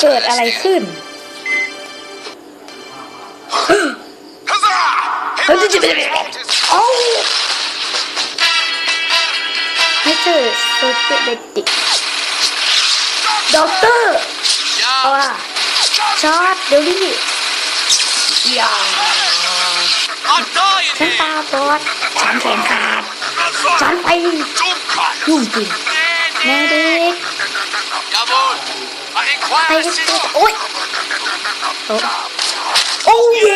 เกิดอะไรขึ้นเฮ้ยจะจะโอ้ให้เจอโซเจเดติด็อกเตอร์เอาล่ะช็อตเดี๋ยวนี้อย่าฉันตาบอดฉันแขนขาดฉันไปยุ่งจริงแม่เด็ก I ไป inquire กัน this ตัวโอ้ยโอ้โอ้เ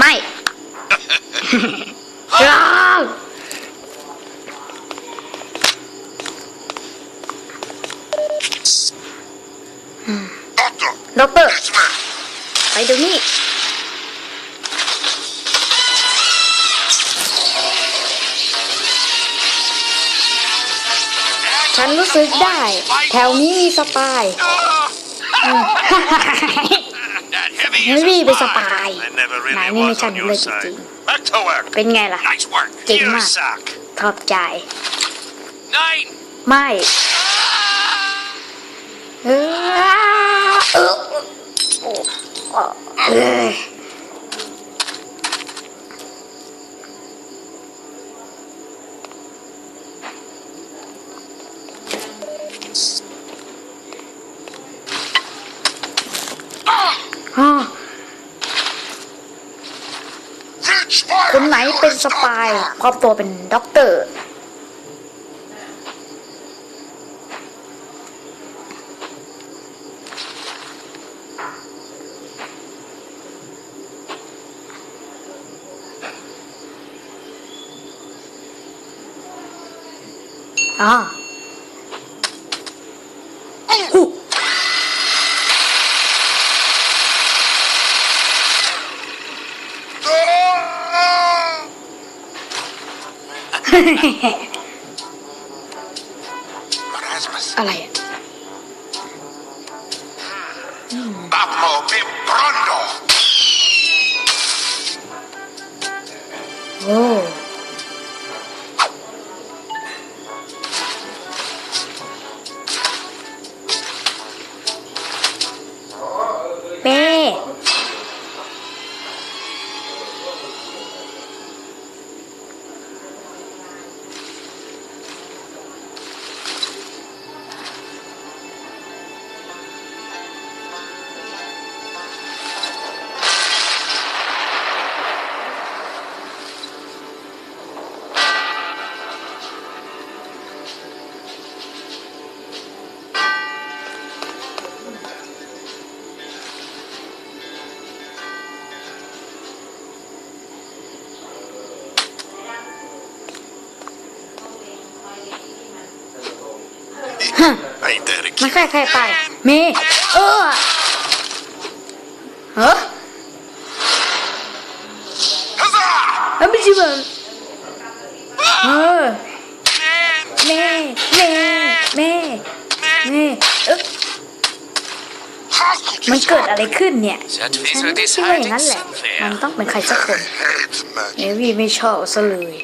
ไม่ร้อง Doctor! ด็อกเตอร์ Yes, ma'am. ไปเดี๋ยวนี้ฉันรู้สึกได้ แถวนี้มีสปาย that heavy เฮ is วี่ a เป็นส spy. ปาย I never นาย really นี่ไม่ was ใช่ on เล your ยจริง side. Back to work. ๆเป็นไงล่ะ Nice work. เจ๋ง Here, มาก Sock. ขอบใจ Nine. ไม่เออเออเออฮะ Rich คนไหนเป็นสปายพร้อมตัวเป็นด็อกเตอร์ อ่า อะไรอ่ะ Babmo Bibrondo. โอ้ A ไม่ใช่ใครตายเมย์เออเฮ้อ Huzzah! เอ้ยไม่ใช่แบบเออเมย์เมย์เมย์เมย์เอ๊ะ How could มัน you เกิดอะไรขึ้นเนี่ย That ฉัน wizard คิ is ดว่าอย่าง hiding นั้นแหละ มัน somewhere. ต้องเป็นใครสักคน hate เอ magic? วี่ไม่ชอบซะเลย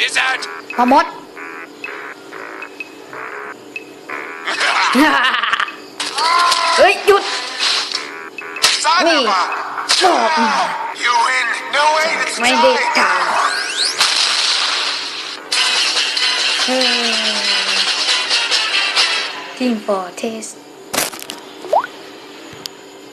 Wizard! พอมด เฮ้ย หยุด Zanima! บอกมา You win! No way, it's ไม่ได้ time! กล่าวเออทีมฟอร์เทส